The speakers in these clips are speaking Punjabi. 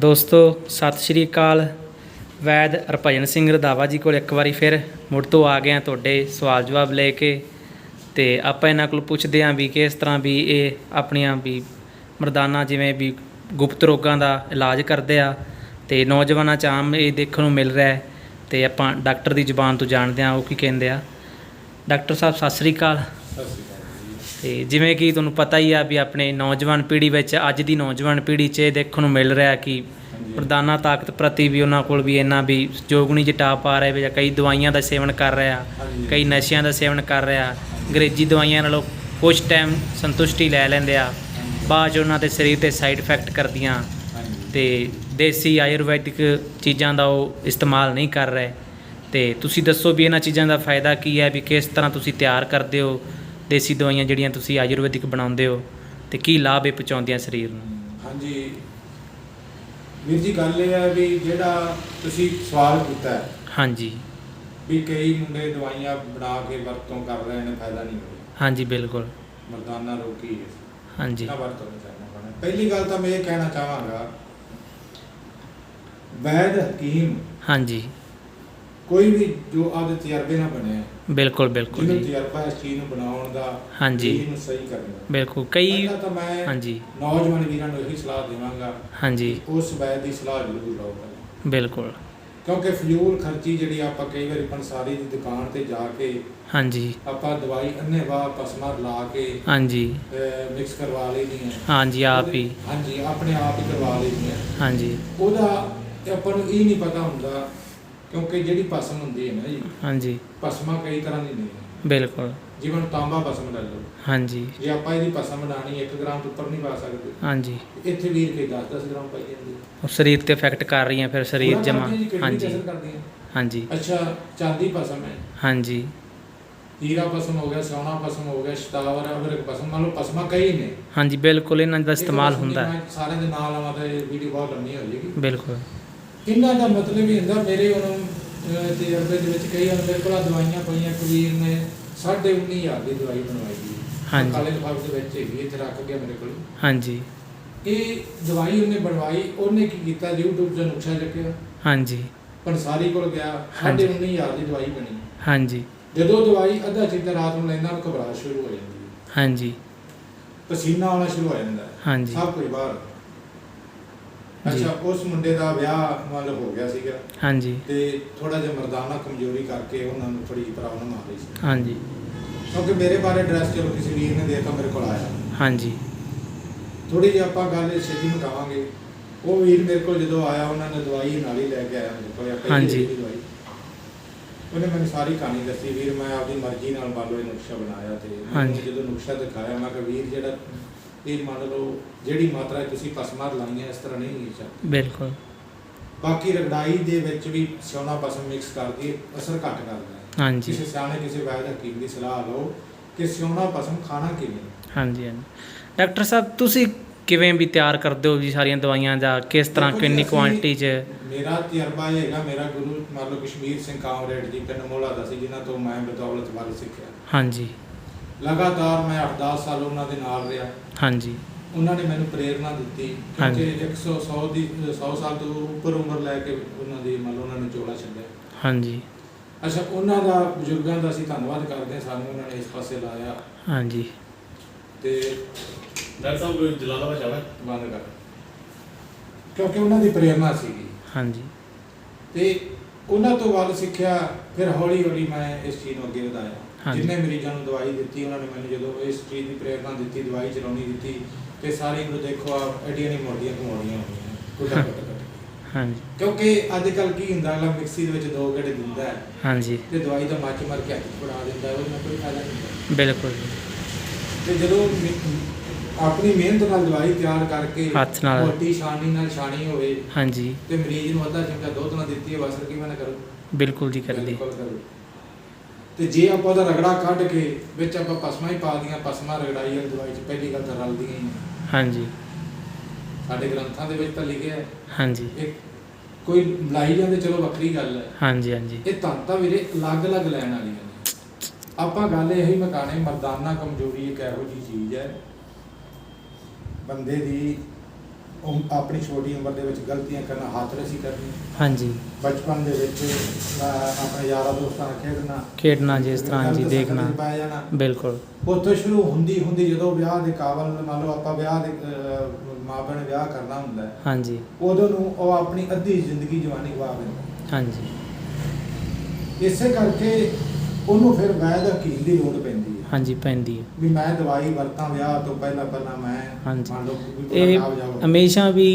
ਦੋਸਤੋ, ਸਤਿ ਸ਼੍ਰੀ ਅਕਾਲ। ਵੈਦ ਹਰਭਜਨ ਸਿੰਘ ਰਧਾਵਾ ਜੀ ਕੋਲ ਇੱਕ ਵਾਰੀ ਫਿਰ ਮੁੜ ਤੋਂ ਆ ਗਏ ਆ ਤੁਹਾਡੇ ਸਵਾਲ ਜਵਾਬ ਲੈ ਕੇ ਤੇ ਆਪਾਂ ਇਹਨਾਂ ਕੋਲ ਪੁੱਛਦੇ ਆਂ ਵੀ ਕਿਸ ਤਰ੍ਹਾਂ ਵੀ ਇਹ ਆਪਣੀਆਂ ਵੀ ਮਰਦਾਨਾ ਜਿਵੇਂ ਵੀ ਗੁਪਤ ਰੋਗਾਂ ਦਾ ਇਲਾਜ ਕਰਦੇ ਆ ਤੇ ਨੌਜਵਾਨਾਂ ਚ ਆਮ ਇਹ ਦੇਖਣ ਨੂੰ ਮਿਲ ਰਿਹਾ ਹੈ ਤੇ ਆਪਾਂ ਡਾਕਟਰ ਦੀ ਜ਼ੁਬਾਨ ਤੋਂ ਜਾਣਦੇ ਆ ਉਹ ਕੀ ਕਹਿੰਦੇ ਆ। ਡਾਕਟਰ ਸਾਹਿਬ ਸਤਿ ਸ਼੍ਰੀ ਅਕਾਲ। ਤੇ ਜਿਵੇਂ ਕਿ ਤੁਹਾਨੂੰ ਪਤਾ ਹੀ ਆ ਵੀ ਆਪਣੇ ਨੌਜਵਾਨ ਪੀੜ੍ਹੀ ਵਿੱਚ ਅੱਜ ਦੀ ਨੌਜਵਾਨ ਪੀੜ੍ਹੀ 'ਚ ਇਹ ਦੇਖਣ ਨੂੰ ਮਿਲ ਰਿਹਾ ਕਿ ਪ੍ਰਦਾਨਾ ਤਾਕਤ ਪ੍ਰਤੀ ਵੀ ਉਹਨਾਂ ਕੋਲ ਵੀ ਇੰਨਾ ਵੀ ਜੋਗਣੀ ਜਟਾ ਪਾ ਰਹੇ ਵੀ ਜਾਂ ਕਈ ਦਵਾਈਆਂ ਦਾ ਸੇਵਨ ਕਰ ਰਿਹਾ ਕਈ ਨਸ਼ਿਆਂ ਦਾ ਸੇਵਨ ਕਰ ਰਿਹਾ ਅੰਗਰੇਜ਼ੀ ਦਵਾਈਆਂ ਨਾਲੋਂ ਕੁਝ ਟਾਈਮ ਸੰਤੁਸ਼ਟੀ ਲੈ ਲੈਂਦੇ ਆ ਬਾਅਦ ਉਹਨਾਂ ਦੇ ਸਰੀਰ ਤੇ ਸਾਈਡ ਇਫੈਕਟ ਕਰਦੀਆਂ। ਤੇ ਦੇਸੀ ਆਯੁਰਵੈਦਿਕ ਚੀਜ਼ਾਂ ਦਾ ਉਹ ਇਸਤੇਮਾਲ ਨਹੀਂ ਕਰ ਰਹੇ। ਤੇ ਤੁਸੀਂ ਦੱਸੋ ਵੀ ਇਹਨਾਂ ਚੀਜ਼ਾਂ ਦਾ ਫਾਇਦਾ ਕੀ ਹੈ ਵੀ ਕਿਸ ਤਰ੍ਹਾਂ ਤੁਸੀਂ ਤਿਆਰ ਕਰਦੇ ਹੋ ਦੇਸੀ ਦਵਾਈਆਂ ਜਿਹੜੀਆਂ ਤੁਸੀਂ ਆਯੁਰਵੈਦਿਕ ਬਣਾਉਂਦੇ ਹੋ ਤੇ ਕੀ ਲਾਭ ਇਹ ਪਹੁੰਚਾਉਂਦੀਆਂ ਸਰੀਰ ਨੂੰ? ਹਾਂਜੀ। ਵੀਰ ਜੀ ਗੱਲ ਇਹ ਹੈ ਵੀ ਜਿਹੜਾ ਤੁਸੀਂ ਸਵਾਲ ਕੀਤਾ ਹੈ ਹਾਂਜੀ। ਵੀ ਕਈ ਮੁੰਡੇ ਦਵਾਈਆਂ ਬਣਾ ਕੇ ਵਰਤੋਂ ਕਰ ਰਹੇ ਨੇ ਫਾਇਦਾ ਨਹੀਂ ਹੋ ਰਿਹਾ ਹਾਂਜੀ ਬਿਲਕੁਲ। ਮਰਦਾਨਾ ਰੋਗੀ ਹੈ। ਹਾਂਜੀ। ਨਾ ਵਰਤੋਂ ਨਹੀਂ ਕਰਨਾ ਪੈਣਾ। ਪਹਿਲੀ ਗੱਲ ਤਾਂ ਮੈਂ ਇਹ ਕਹਿਣਾ ਚਾਹਾਂਗਾ ਵੈਦ ਹਕੀਮ ਹਾਂਜੀ। ਕੋਈ ਵੀ ਜੋ ਆਪਦੇ ਤਜਰਬੇ ਨਾਲ ਬਣਿਆ ਹੈ, ਬਿਲਕੁਲ ਬਿਲਕੁਲ ਜੀ। ਤਜਰਬਾ ਇਸ ਚੀਜ਼ ਨੂੰ ਬਣਾਉਣ ਦਾ ਹਾਂਜੀ। ਇਹਨੂੰ ਸਹੀ ਕਰਨਾ। ਬਿਲਕੁਲ ਕਈ ਪਹਿਲਾਂ ਤਾਂ ਮੈਂ ਹਾਂਜੀ। ਨੌਜਵਾਨ ਵੀਰਾਂ ਨੂੰ ਇਹੀ ਸਲਾਹ ਦੇਵਾਂਗਾ ਹਾਂਜੀ। ਉਸ ਵੈਦ ਦੀ ਸਲਾਹ ਜ਼ਰੂਰ ਲਓ। ਬਿਲਕੁਲ। ਕਿਉਂਕਿ ਫਜ਼ੂਲ ਖਰਚੀ ਜਿਹੜੀ ਆਪਾਂ ਕਈ ਵਾਰੀ ਪੰਸਾਰੀ ਦੀ ਦੁਕਾਨ ਤੇ ਜਾ ਕੇ ਹਾਂਜੀ। ਆਪਾਂ ਦਵਾਈ ਅੰਨੇਵਾਹ ਪਸਮਾ ਲਾ ਕੇ ਹਾਂਜੀ। ਮਿਕਸ ਕਰਵਾ ਲਈਦੀ ਹੈ। ਹਾਂਜੀ ਆਪ ਹੀ। ਹਾਂਜੀ ਆਪਣੇ ਆਪ ਹੀ ਕਰਵਾ ਲਈਦੀ ਹੈ। ਹਾਂਜੀ। ਉਹਦਾ ਆਪਾਂ ਨੂੰ ਇਹ ਨਹੀਂ ਪਤਾ ਹੁੰਦਾ ਕਿਉਂਕਿ ਜਿਹੜੀ ਪਸਮ ਹੁੰਦੀ ਹੈ ਨਾ ਜੀ ਹਾਂਜੀ। ਪਸਮਾ ਕਈ ਤਰ੍ਹਾਂ ਦੀ ਹੁੰਦੀ ਹੈ ਬਿਲਕੁਲ। ਜਿਵੇਂ ਤਾਂਬਾ ਪਸਮ ਲੈ ਲਓ। ਹਾਂਜੀ। ਜੇ ਆਪਾਂ ਇਹਦੀ ਪਸਮ ਬਣਾਣੀ 1 ਗ੍ਰਾਮ ਤੋਂ ਉੱਪਰ ਨਹੀਂ ਪਾ ਸਕਦੇ। ਹਾਂਜੀ। ਇੱਥੇ ਵੀਰ ਕੇ 10-10 ਗ੍ਰਾਮ ਪਾਈ ਜਾਂਦੀ ਹੈ। ਉਹ ਸਰੀਰ ਤੇ ਇਫੈਕਟ ਕਰ ਰਹੀਆਂ ਫਿਰ ਸਰੀਰ ਪੂਰਾ ਜਮਾ ਹੈ ਜੀ, ਕਿਡਨੀ ਤੇ ਹਾਂਜੀ। ਅਸਰ ਕਰਦੀ ਹੈ। ਹਾਂਜੀ। ਅੱਛਾ ਚਾਂਦੀ ਪਸਮ ਹੈ। ਹਾਂਜੀ। ਹੀਰਾ ਪਸਮ ਹੋ ਗਿਆ ਸੋਨਾ ਪਸਮ ਹੋ ਗਿਆ ਸ਼ਤਾਵਰ ਅਵਰਕ ਪਸਮ ਮੰਨ ਲਓ ਪਸਮਾਂ ਕਈ ਨੇ। ਹਾਂਜੀ ਬਿਲਕੁਲ ਇਹਨਾਂ ਦਾ ਇਸਤੇਮਾਲ ਇਹ ਤਾਂ ਹੁੰਦਾ। ਹੈ ਮੈਂ ਸਾਰਿਆਂ ਦੇ ਨਾਲ ਆਵਾਂ ਤਾਂ ਇਹ ਵੀਡੀਓ ਬਹੁਤ ਲੰਮੀ ਹੋ ਜਾਏਗੀ। ਬਿਲਕੁਲ। ਇਹਨਾਂ ਦਾ ਮਤਲਬ ਹੀ ਹੁੰਦਾ ਮੇਰੇ ਉਹਨੂੰ ਤਜਰਬੇ ਦੇ ਵਿੱਚ ਕਈ ਮੇਰੇ ਕੋਲ ਦਵਾਈਆਂ ਪਈਆਂ ਕਬੀਰ ਨੇ 19500 ਦੀ ਦਵਾਈ ਬਣਵਾਈ ਦੀ ਹਾਂਜੀ। ਕਾਲੇ ਲਿਫਾਫੇ ਦੇ ਵਿੱਚ ਹੈਗੀ ਇੱਥੇ ਰੱਖ ਗਿਆ ਮੇਰੇ ਕੋਲ। ਹਾਂਜੀ। ਇਹ ਦਵਾਈ ਉਹਨੇ ਬਣਵਾਈ ਉਹਨੇ ਕੀ ਕੀਤਾ YouTube ਤੋਂ ਨੁਕਸ਼ਾ ਚੱਕਿਆ। ਹਾਂਜੀ। ਪੰਸਾਰੀ ਕੋਲ ਗਿਆ ਹਾਂਜੀ। 19500 ਦੀ ਦਵਾਈ ਬਣੀ। ਹਾਂਜੀ। ਜਦੋਂ ਦਵਾਈ ਅੱਧਾ ਚਿੱਟਾ ਰਾਤ ਨੂੰ ਲੈਂਦਾ ਘਬਰਾਹਟ ਸ਼ੁਰੂ ਹੋ ਜਾਂਦੀ ਹੈ। ਹਾਂਜੀ। ਪਸੀਨਾ ਆਉਣਾ ਸ਼ੁਰੂ ਹੋ ਜਾਂਦਾ ਹਾਂਜੀ। ਸਭ ਕੁਝ ਬਾਹਰ। ਅੱਛਾ ਉਸ ਮੁੰਡੇ ਦਾ ਵਿਆਹ ਮਤਲਬ ਹੋ ਗਿਆ ਸੀਗਾ। ਹਾਂਜੀ। ਤੇ ਥੋੜਾ ਜਿਹਾ ਮਰਦਾਨਾ ਕਮਜ਼ੋਰੀ ਕਰਕੇ ਉਹਨਾਂ ਨੂੰ ਥੋੜੀ ਪ੍ਰੋਬਲਮ ਆ ਰਹੀ ਸੀ। ਹਾਂਜੀ। ਕਿਉਂਕਿ ਮੇਰੇ ਬਾਰੇ ਐਡਰੈਸ ਚਲੋ ਕਿਸੇ ਵੀਰ ਨੇ ਦੇਤਾ ਮੇਰੇ ਕੋਲ ਆਇਆ। ਹਾਂਜੀ। ਥੋੜੀ ਜਿਹੀ ਆਪਾਂ ਗੱਲ ਛੇਤੀ ਮੁਕਾਵਾਂਗੇ ਉਹ ਵੀਰ ਮੇਰੇ ਕੋਲ ਜਦੋਂ ਆਇਆ ਉਹਨਾਂ ਨੇ ਦਵਾਈ ਨਾਲ ਹੀ ਲੈ ਕੇ ਆਇਆ ਮੇਰੇ ਕੋਲ ਆਪਾਂ ਹਾਂਜੀ। ਦਵਾਈ। ਉਹਨੇ ਮੈਨੂੰ ਸਾਰੀ ਕਹਾਣੀ ਦੱਸੀ। ਵੀਰ ਮੈਂ ਆਪਦੀ ਮਰਜ਼ੀ ਨਾਲ ਲਓ ਇਹ ਨਕਸ਼ਾ ਬਣਾਇਆ ਤੇ। ਜਦੋਂ ਨਕਸ਼ਾ ਦਿਖਾਇਆ ਮੈਂ ਕਿਹਾ ਵੀਰ ਜਿਹੜਾ ਇਹ ਮੰਨ ਲਓ ਜਿਹੜੀ ਮਾਤਰਾ ਤੁਸੀਂ ਪਸਮਾਰ ਲਾਈਆਂ ਇਸ ਤਰ੍ਹਾਂ ਨਹੀਂ ਲਿਖਿਆ ਬਿਲਕੁਲ। ਬਾਕੀ ਰਗੜਾਈ ਦੇ ਵਿੱਚ ਵੀ ਸੋਨਾ ਪਸਮ ਮਿਕਸ ਕਰਕੇ ਅਸਰ ਘੱਟ ਕਰਦਾ ਹੈ। ਹਾਂਜੀ। ਕਿਸੇ ਸਿਆਣੇ ਕਿਸੇ ਵੈਦ ਹਕੀਮ ਦੀ ਸਲਾਹ ਲਓ ਕਿ ਸਿਉਣਾ ਪਸਮ ਖਾਣਾ ਕਿਵੇਂ ਹਾਂਜੀ ਹਾਂਜੀ। ਡਾਕਟਰ ਸਾਹਿਬ ਤੁਸੀਂ ਕਿਵੇਂ ਵੀ ਤਿਆਰ ਕਰਦੇ ਹੋ ਜੀ ਸਾਰੀਆਂ ਦਵਾਈਆਂ ਦਾ ਕਿਸ ਤਰ੍ਹਾਂ ਜੀ, ਕਿੰਨੀ ਕੁਆਂਟੀਟੀ 'ਚ? ਮੇਰਾ ਤਜਰਬਾ ਇਹ ਹੈਗਾ ਮੇਰਾ ਗੁਰੂ ਮੰਨ ਲਓ ਕਸ਼ਮੀਰ ਸਿੰਘ ਕਾਮਰੇਡ ਜੀ ਪਿੰਡ ਮੋਲਾ ਦਾ ਸੀ ਜਿਨ੍ਹਾਂ ਤੋਂ ਮੈਂ ਬਦੌਲਤ ਵੱਲ ਸਿੱਖਿਆ। ਹਾਂਜੀ। ਲਗਾਤਾਰ ਮੈਂ 8-10 ਸਾਲ ਉਹਨਾਂ ਦੇ ਨਾਲ ਰਿਹਾ। ਹਾਂਜੀ। ਉਹਨਾਂ ਨੇ ਮੈਨੂੰ ਪ੍ਰੇਰਣਾ ਦਿੱਤੀ। ਕਿਉਂਕਿ 100 100 ਦੀ 100 ਸਾਲ ਤੋਂ ਉੱਪਰ ਉਮਰ ਲੈ ਕੇ ਉਹਨਾਂ ਦੀ ਮੰਨ ਲਓ ਉਹਨਾਂ ਨੇ ਚੋਲਾ ਛੱਡਿਆ। ਹਾਂਜੀ। ਅੱਛਾ ਉਹਨਾਂ ਦਾ ਬਜ਼ੁਰਗਾਂ ਦਾ ਅਸੀਂ ਧੰਨਵਾਦ ਕਰਦੇ ਹਾਂ ਸਾਨੂੰ ਉਹਨਾਂ ਨੇ ਇਸ ਪਾਸੇ ਲਾਇਆ। ਹਾਂਜੀ। ਤੇ ਡਾਕਟਰ ਸਾਹਿਬ ਜਲਾਲਾਬਾਦ ਜਾਣਾ ਬੰਦ ਕਰ। ਕਿਉਂਕਿ ਉਹਨਾਂ ਦੀ ਪ੍ਰੇਰਣਾ ਸੀਗੀ। ਹਾਂਜੀ। ਤੇ ਉਹਨਾਂ ਤੋਂ ਵੱਲ ਸਿੱਖਿਆ ਫਿਰ ਹੌਲੀ ਹੌਲੀ ਮੈਂ ਇਸ ਚੀਜ਼ ਨੂੰ ਅੱਗੇ ਵਧਾਇਆ। ਜਿੰਨੇ ਮਰੀਜ਼ਾਂ ਨੂੰ ਦਵਾਈ ਦਿੱਤੀ ਉਹਨਾਂ ਨੇ ਮੈਨੂੰ ਜਦੋਂ ਇਸ ਚੀਜ਼ ਦੀ ਪ੍ਰੇਰਣਾ ਦਿੱਤੀ ਦਵਾਈ ਚਲਾਉਣੀ ਦਿੱਤੀ ਤੇ ਸਾਰੇ ਨੂੰ ਦੇਖੋ ਆ ਐਡੀਆਂ ਨਹੀਂ ਮੋੜੀਆਂ ਘੁਮਾਉਣੀਆਂ ਕੁੱਟਾ ਕੁੱਟ ਹਾਂਜੀ। ਕਿਉਂਕਿ ਅੱਜ ਕੱਲ ਕੀ ਹੁੰਦਾ ਅਗਲਾ ਮਿਕਸੀ ਦੇ ਵਿੱਚ ਦੋ ਗੇੜੇ ਦਿੰਦਾ ਹੈ ਹਾਂਜੀ। ਤੇ ਦਵਾਈ ਦਾ ਮੱਚ ਮਾਰ ਕੇ ਹੱਥ ਫੜਾ ਦਿੰਦਾ ਹੈ, ਉਹਨੂੰ ਕੋਈ ਫਾਇਦਾ ਨਹੀਂ। ਬਿਲਕੁਲ। ਤੇ ਜਦੋਂ ਮਿ- ਆਪਣੀ ਮਿਹਨਤ ਨਾਲ ਦਵਾਈ ਤਿਆਰ ਕਰਕੇ ਹੱਥ ਨਾਲ। ਮੋਟੀ ਛਾਣੀ ਨਾਲ ਛਾਣੀ ਹੋਵੇ ਹਾਂਜੀ। ਤੇ ਮਰੀਜ਼ ਨੂੰ ਅੱਧਾ ਚਮਚਾ ਦੁੱਧ ਨਾਲ ਦਿੱਤੀ ਹੈ ਬਸ ਕਿਵੇਂ ਨਾ ਕਰੋ। ਬਿਲਕੁਲ ਜੀ ਕਰੋ। ਤੇ ਜੇ ਆਪਾਂ ਉਹਦਾ ਰਗੜਾ ਕੱਢ ਕੇ ਵਿੱਚ ਆਪਾਂ ਪਸਮਾ ਹੀ ਪਾ ਦੀਆਂ ਪਸਮਾ ਰਗੜਾਈ ਵਾਲੀ ਦਵਾਈ ਚ ਪਹਿਲੀ ਗੱਲ ਤਾਂ ਰਲਦੀਆਂ ਹੀ ਨੇ। ਹਾਂਜੀ। ਸਾਡੇ ਗ੍ਰੰਥਾਂ ਦੇ ਵਿੱਚ ਤਾਂ ਲਿਖਿਆ ਹੈ। ਹਾਂਜੀ। ਇਹ ਕੋਈ ਮਲਾਈ ਜਾਂਦੇ ਚਲੋ ਵੱਖਰੀ ਗੱਲ ਹੈ। ਹਾਂਜੀ ਹਾਂਜੀ। ਇਹ ਤਾਂ ਤਾਂ ਵੀਰੇ ਅਲੱਗ-ਅਲੱਗ ਲੈਣ ਵਾਲੀਆਂ ਨੇ। ਆਪਾਂ ਗੱਲ ਇਹ ਹੀ ਮਕਾਣੇ ਮਰਦਾਨਾ ਕਮਜ਼ੋਰੀ ਇੱਕ ਇਹੋ ਜੀ ਚੀਜ਼ ਹੈ। ਬੰਦੇ ਦੀ ਉਮ- ਆਪਣੀ ਛੋਟੀ ਉਮਰ ਦੇ ਵਿੱਚ ਗਲਤੀਆਂ ਕਰਨਾ ਹੱਥ ਰਸੀ ਕਰਨੀ। ਹਾਂਜੀ। ਬਚਪਨ ਦੇ ਵਿੱਚ ਅਹ, ਆਪਣੇ ਯਾਰਾਂ ਦੋਸਤਾਂ ਨਾਲ ਖੇਡਣਾ। ਖੇਡਣਾ ਜਿਸ ਤਰ੍ਹਾਂ ਜੀ ਗਲਤ ਦੇਖਣਾ। ਸੰਗਤ 'ਚ ਪੈ ਜਾਣਾ। ਬਿਲਕੁਲ। ਉੱਥੋਂ ਸ਼ੁਰੂ ਹੁੰਦੀ ਹੁੰਦੀ ਜਦੋਂ ਵਿਆਹ ਦੇ ਕਾਬਲ ਮੰਨ ਲਓ ਆਪਾਂ ਵਿਆਹ ਦੇ ਅਹ, ਮਾਂ ਨੇ ਵਿਆਹ ਕਰਨਾ ਹੁੰਦਾ ਹੈ, ਹਾਂਜੀ। ਉਦੋਂ ਨੂੰ ਉਹ ਆਪਣੀ ਅੱਧੀ ਜ਼ਿੰਦਗੀ ਜਵਾਨੀ ਗਵਾ ਦਿੰਦਾ ਹਾਂਜੀ। ਇਸੇ ਕਰਕੇ ਉਹਨੂੰ ਫਿਰ ਵੈਦ ਹਕੀਮ ਦੀ ਲੋੜ ਪੈਂਦੀ ਹਾਂਜੀ ਪੈਂਦੀ ਹੈ ਵੀ ਮੈਂ ਦਵਾਈ ਵਰਤਾਂ ਵਿਆਹ ਤੋਂ ਪਹਿਲਾਂ ਪਹਿਲਾਂ ਮੈਂ ਹਾਂਜੀ। ਮੰਨ ਲਓ ਵੀ ਇਹ। ਹਮੇਸ਼ਾ ਵੀ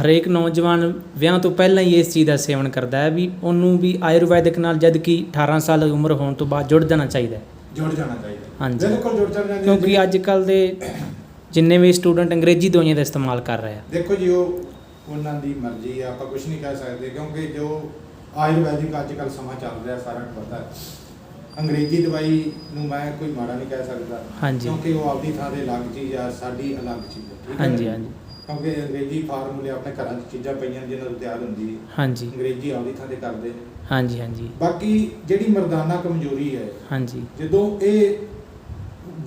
ਹਰੇਕ ਨੌਜਵਾਨ ਵਿਆਹ ਤੋਂ ਪਹਿਲਾਂ ਹੀ ਇਸ ਚੀਜ਼ ਦਾ ਸੇਵਨ ਕਰਦਾ ਹੈ ਵੀ ਉਹਨੂੰ ਵੀ ਆਯੁਰਵੈਦਿਕ ਨਾਲ ਜਦ ਕਿ 18 ਸਾਲ ਦੀ ਉਮਰ ਹੋਣ ਤੋਂ ਬਾਅਦ ਜੁੜ ਜਾਣਾ ਚਾਹੀਦਾ ਹੈ ਜੁੜ ਜਾਣਾ ਚਾਹੀਦਾ ਹਾਂਜੀ। ਬਿਲਕੁਲ ਜੁੜ ਜਾਣਾ ਚਾਹੀਦਾ ਕਿਉਂਕਿ ਅੱਜ ਕੱਲ ਦੇ ਜਿੰਨੇ ਵੀ ਸਟੂਡੈਂਟ ਅੰਗਰੇਜ਼ੀ ਦਵਾਈਆਂ ਦਾ ਇਸਤੇਮਾਲ ਕਰ ਰਹੇ ਆ ਦੇਖੋ ਜੀ ਉਹ ਉਹਨਾਂ ਦੀ ਮਰਜ਼ੀ ਆ ਆਪਾਂ ਕੁਝ ਨਹੀਂ ਕਹਿ ਸਕਦੇ ਕਿਉਂਕਿ ਜੋ ਆਯੁਰਵੈਦਿਕ ਅੱਜ ਕੱਲ ਸਮਾਂ ਚੱਲ ਰਿਹਾ ਸਾਰਾ ਨੂੰ ਪਤਾ ਹੈ ਅੰਗਰੇਜ਼ੀ ਦਵਾਈ ਨੂੰ ਮੈਂ ਕੋਈ ਮਾੜਾ ਨਹੀਂ ਕਹਿ ਸਕਦਾ ਹਾਂਜੀ। ਕਿਉਂਕਿ ਉਹ ਆਪਦੀ ਥਾਂ ਤੇ ਅਲੱਗ ਚੀਜ਼ ਆ ਸਾਡੀ ਅਲੱਗ ਚੀਜ਼ ਆ ਠੀਕ ਹੈ? ਹਾਂਜੀ ਹਾਂਜੀ। ਕਿਉਂਕਿ ਅੰਗਰੇਜ਼ੀ ਫਾਰਮੂਲੇ ਆਪਣੇ ਘਰਾਂ 'ਚ ਚੀਜ਼ਾਂ ਪਈਆਂ ਜਿਨ੍ਹਾਂ ਤੋਂ ਤਿਆਰ ਹੁੰਦੀ ਹੈ। ਹਾਂਜੀ। ਅੰਗਰੇਜ਼ੀ ਆਪਦੀ ਥਾਂ ਤੇ ਕਰਦੇ ਨੇ। ਹਾਂਜੀ ਹਾਂਜੀ। ਬਾਕੀ ਜਿਹੜੀ ਮਰਦਾਨਾ ਕਮਜ਼ੋਰੀ ਹੈ ਹਾਂਜੀ। ਜਦੋਂ ਇਹ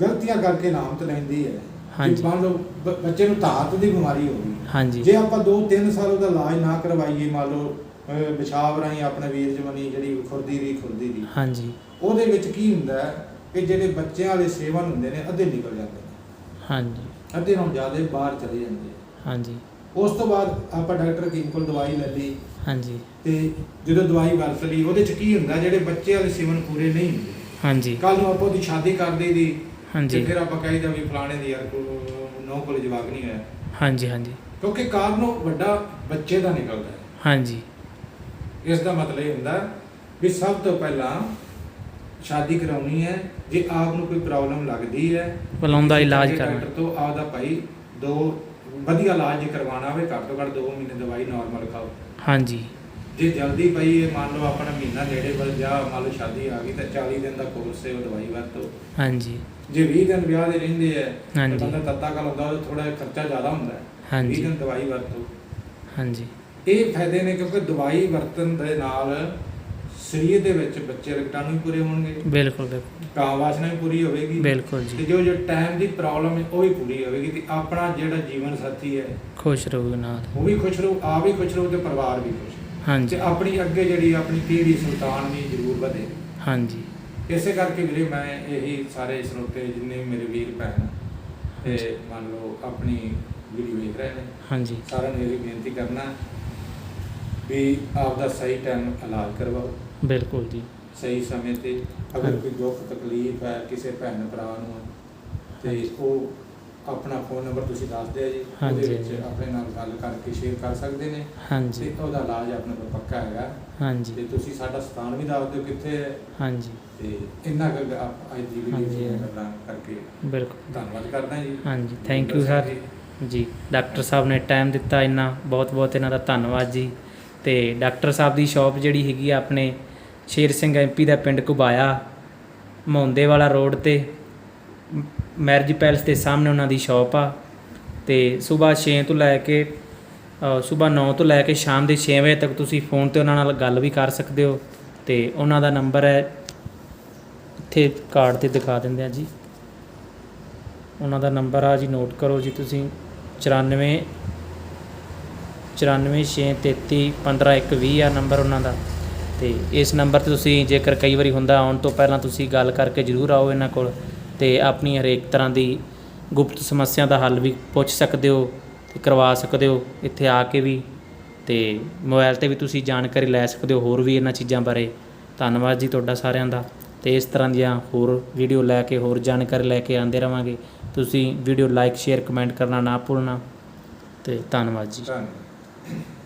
ਗਲਤੀਆਂ ਕਰਕੇ ਨਾਮਤ ਲੈਂਦੀ ਹੈ ਹਾਂਜੀ। ਜੇ ਮੰਨ ਲਓ ਬ- ਬੱਚੇ ਨੂੰ ਧਾਤ ਦੀ ਬਿਮਾਰੀ ਹੋ ਗਈ ਹਾਂਜੀ। ਜੇ ਆਪਾਂ 2-3 ਸਾਲ ਉਹਦਾ ਇਲਾਜ ਨਾ ਕਰਵਾਈਏ ਮੰਨ ਲਓ ਅਹ ਪਿਸ਼ਾਬ ਰਾਹੀਂ ਆਪਣੇ ਵੀਰ ਜਮਨੀ ਜਿਹੜੀ ਖੁਰਦੀ ਦੀ ਖੁਰਦੀ ਦੀ ਹਾਂਜੀ। ਉਹਦੇ ਵਿੱਚ ਕੀ ਹੁੰਦਾ ਹੈ ਕਿ ਜਿਹੜੇ ਬੱਚਿਆਂ ਵਾਲੇ ਸੇਵਨ ਹੁੰਦੇ ਨੇ ਅੱਧੇ ਨਿਕਲ ਜਾਂਦੇ ਨੇ। ਹਾਂਜੀ। ਅੱਧੇ ਨਾਲੋਂ ਜ਼ਿਆਦਾ ਬਾਹਰ ਚਲੇ ਜਾਂਦੇ। ਹਾਂਜੀ। ਉਸ ਤੋਂ ਬਾਅਦ ਆਪਾਂ ਡਾਕਟਰ ਹਕੀਮ ਕੋਲ ਦਵਾਈ ਲੈ ਲਈ। ਹਾਂਜੀ। ਤੇ ਜਦੋਂ ਦਵਾਈ ਵਰਤ ਲਈ ਉਹਦੇ ਚ ਕੀ ਹੁੰਦਾ ਜਿਹੜੇ ਬੱਚੇ ਵਾਲੇ ਸੇਵਨ ਪੂਰੇ ਨਹੀਂ ਹੁੰਦੇ। ਹਾਂਜੀ। ਕੱਲ ਨੂੰ ਆਪਾਂ ਉਹਦੀ ਸ਼ਾਦੀ ਕਰ ਦੇਈ ਦੀ ਹਾਂਜੀ। ਫਿਰ ਆਪਾਂ ਕਹੀਦਾ ਵੀ ਫਲਾਣੇ ਦੀ ਯਾਰ ਨੌ ਕੋਲ ਜਵਾਬ ਨਹੀਂ ਹੋਇਆ। ਹਾਂਜੀ ਹਾਂਜੀ। ਕਿਉਂਕਿ ਕਾਰਨ ਉਹ ਵੱਡਾ ਬੱਚੇ ਦਾ ਨਿਕਲਦਾ ਹੈ। ਹਾਂਜੀ। ਇਸ ਦਾ ਮਤਲਬ ਇਹ ਹੁੰਦਾ ਵੀ ਸਭ ਤੋਂ ਪਹਿਲਾਂ ਸ਼ਾਦੀ ਕਰਾਉਣੀ ਹੈ ਜੇ ਆਪ ਨੂੰ ਕੋਈ ਪ੍ਰੋਬਲਮ ਲੱਗਦੀ ਹੈ ਬੁਲਾਉਂਦਾ ਕਿਸੇ ਇਲਾਜ ਕਰਨਾ। ਡਾਕਟਰ ਤੋਂ ਆਪਦਾ ਭਾਈ ਦੋ ਵਧੀਆ ਇਲਾਜ ਜੇ ਕਰਵਾਉਣਾ ਹੋਵੇ ਘੱਟ ਤੋਂ ਘੱਟ 2 ਮਹੀਨੇ ਦਵਾਈ ਨਾਰਮਲ ਖਾਓ। ਹਾਂਜੀ। ਜੇ ਜਲਦੀ ਪਈ ਇਹ ਮੰਨ ਲਓ ਆਪਣਾ ਮਹੀਨਾ ਨੇੜੇ ਵੱਲ ਜਾ ਮੰਨ ਲਓ ਸ਼ਾਦੀ ਆ ਗਈ ਤਾਂ 40 ਦਿਨ ਦਾ ਕੋਰਸ ਹੈ ਉਹ ਦਵਾਈ ਵਰਤੋ। ਹਾਂਜੀ। ਜੇ 20 ਦਿਨ ਵਿਆਹ ਦੇ ਰਹਿੰਦੇ ਆ ਤੇ ਹਾਂਜੀ। ਬੰਦਾ ਤੱਤਾ ਕਲ ਹੁੰਦਾ ਉਹ ਥੋੜਾ ਖਰਚਾ ਜ਼ਿਆਦਾ ਹੁੰਦਾ ਹੈ। 20 ਹਾਂਜੀ ਦਿਨ ਦਵਾਈ ਵਰਤੋ। ਹਾਂਜੀ। ਇਹ ਫਾਇਦੇ ਨੇ ਕਿਉਂਕਿ ਦਵਾਈ ਵਰਤਣ ਦੇ ਨਾਲ ਸਰੀਰ ਦੇ ਵਿੱਚ ਬੱਚੇ ਕੀਟਾਣੂ ਵੀ ਪੂਰੇ ਹੋਣਗੇ। ਬਿਲਕੁਲ ਬਿਲਕੁਲ। ਕਾਂ ਵਾਸਨਾ ਵੀ ਪੂਰੀ ਹੋਵੇਗੀ। ਬਿਲਕੁਲ ਤੇ ਜੀ ਜੋ ਜੋ ਟਾਈਮ ਦੀ ਪ੍ਰੋਬਲਮ ਹੈ ਉਹ ਵੀ ਪੂਰੀ ਹੋਵੇਗੀ ਤੇ ਆਪਣਾ ਜਿਹੜਾ ਜੀਵਨ ਸਾਥੀ ਹੈ ਖੁਸ਼ ਰਹੋ ਨਾਲ ਉਹ ਵੀ ਖੁਸ਼ ਰਹੂ ਆਪ ਵੀ ਖੁਸ਼ ਰਹੂ ਤੇ ਪਰਿਵਾਰ ਵੀ ਖੁਸ਼ ਹਾਂਜੀ। ਤੇ ਆਪਣੀ ਅੱਗੇ ਜਿਹੜੀ ਆਪਣੀ ਪੀੜ੍ਹੀ ਸੁਲਤਾਨ ਵੀ ਜ਼ਰੂਰ ਵਧੇ। ਹਾਂਜੀ। ਇਸੇ ਕਰਕੇ ਵੀਰੇ ਮੈਂ ਇਹੀ ਸਾਰੇ ਸਰੋਤੇ ਜਿੰਨੇ ਵੀ ਮੇਰੇ ਵੀਰ ਭੈਣ ਤੇ ਮੰਨ ਲਓ ਆਪਣੀ ਵੀਡੀਓ ਵੇਖ ਰਹੇ ਨੇ ਹਾਂਜੀ। ਸਾਰਿਆਂ ਨੂੰ ਇਹ ਬੇਨਤੀ ਕਰਨਾ ਵੀ ਆਪ ਦਾ ਸਹੀ ਟਾਈਮ ਇਲਾਜ ਕਰਵਾਓ। ਬਿਲਕੁਲ ਜੀ। ਸਹੀ ਸਮੇਂ ਤੇ ਅਗਰ। ਕੋਈ ਦੁੱਖ ਤਕਲੀਫ ਹੈ ਕਿਸੇ ਭੈਣ ਭਰਾ ਨੂੰ ਤੇ ਉਹ ਆਪਣਾ ਫੋਨ ਨੰਬਰ ਤੁਸੀਂ ਦੱਸ ਦਿਓ ਜੀ ਉਹਦੇ ਵਿੱਚ। ਆਪਣੇ ਨਾਲ ਗੱਲ ਕਰਕੇ ਸ਼ੇਅਰ ਕਰ ਸਕਦੇ ਨੇ ਹਾਂਜੀ। ਤੇ ਉਹਦਾ ਇਲਾਜ ਆਪਣੇ ਕੋਲ ਪੱਕਾ ਹੈਗਾ। ਤੇ ਹਾਂਜੀ ਤੁਸੀਂ ਸਾਡਾ ਸਥਾਨ ਵੀ ਦੱਸ ਦਿਓ ਕਿੱਥੇ ਹੈ। ਹਾਂਜੀ। ਤੇ ਇੰਨਾ ਕੁ ਆਪ ਅੱਜ ਦੀ ਵੀਡੀਓ। ਗੱਲਾਂ ਕਰਕੇ ਬਿਲਕੁਲ। ਧੰਨਵਾਦ ਕਰਦਾ ਜੀ। ਹਾਂਜੀ thank you sir ji doctor ਸਾਹਿਬ ਨੇ ਟਾਈਮ ਦਿੱਤਾ ਇੰਨਾ ਬਹੁਤ ਬਹੁਤ ਇਹਨਾਂ ਦਾ ਧੰਨਵਾਦ ਜੀ। ਤੇ ਡਾਕਟਰ ਸਾਹਿਬ ਦੀ ਸ਼ਾਪ ਜਿਹੜੀ ਹੈਗੀ ਆ ਆਪਣੇ ਸ਼ੇਰ ਸਿੰਘ ਐਮਪੀ ਦਾ ਪਿੰਡ ਘੁਬਾਇਆ ਮੌਂਦੇ ਵਾਲਾ ਰੋਡ ਤੇ, ਮੈਰਿਜ ਪੈਲਸ ਦੇ ਸਾਹਮਣੇ ਉਹਨਾਂ ਦੀ ਸ਼ਾਪ ਆ, ਤੇ ਸਵੇਰ 6 ਤੋਂ ਲੈ ਕੇ ਸਵੇਰ 9 ਤੋਂ ਲੈ ਕੇ ਸ਼ਾਮ ਦੇ 6 ਵਜੇ ਤੱਕ ਤੁਸੀਂ ਫੋਨ ਤੇ ਉਹਨਾਂ ਨਾਲ ਗੱਲ ਵੀ ਕਰ ਸਕਦੇ ਹੋ, ਤੇ ਉਹਨਾਂ ਦਾ ਨੰਬਰ ਹੈ, ਇੱਥੇ ਕਾਰਡ ਤੇ ਦਿਖਾ ਦਿੰਦੇ ਆ ਜੀ। ਉਹਨਾਂ ਦਾ ਨੰਬਰ ਆ ਜੀ, ਨੋਟ ਕਰੋ ਜੀ ਤੁਸੀਂ 94 9463315120 ਆ ਨੰਬਰ ਉਹਨਾਂ ਦਾ। ਤੇ ਇਸ ਨੰਬਰ ਤੇ ਤੁਸੀਂ ਜੇਕਰ ਕਈ ਵਾਰੀ ਹੁੰਦਾ ਆਉਣ ਤੋਂ ਪਹਿਲਾਂ ਤੁਸੀਂ ਗੱਲ ਕਰਕੇ ਜ਼ਰੂਰ ਆਓ ਇਹਨਾਂ ਕੋਲ ਤੇ ਆਪਣੀ ਹਰੇਕ ਤਰ੍ਹਾਂ ਦੀ ਗੁਪਤ ਸਮੱਸਿਆ ਦਾ ਹੱਲ ਵੀ ਪੁੱਛ ਸਕਦੇ ਹੋ ਤੇ ਕਰਵਾ ਸਕਦੇ ਹੋ ਇੱਥੇ ਆ ਕੇ ਵੀ ਤੇ ਮੋਬਾਈਲ ਤੇ ਵੀ ਤੁਸੀਂ ਜਾਣਕਾਰੀ ਲੈ ਸਕਦੇ ਹੋ ਹੋਰ ਵੀ ਇਹਨਾਂ ਚੀਜ਼ਾਂ ਬਾਰੇ। ਧੰਨਵਾਦ ਜੀ ਤੁਹਾਡਾ ਸਾਰਿਆਂ ਦਾ ਤੇ ਇਸ ਤਰ੍ਹਾਂ ਦੀਆਂ ਹੋਰ ਵੀਡੀਓ ਲੈ ਕੇ ਹੋਰ ਜਾਣਕਾਰੀ ਲੈ ਕੇ ਆਉਂਦੇ ਰਵਾਂਗੇ। ਤੁਸੀਂ ਵੀਡੀਓ ਲਾਈਕ, ਸ਼ੇਅਰ, ਕਮੈਂਟ ਕਰਨਾ ਨਾ ਭੁੱਲਣਾ ਤੇ ਧੰਨਵਾਦ ਜੀ। ਧੰਨਵਾਦ।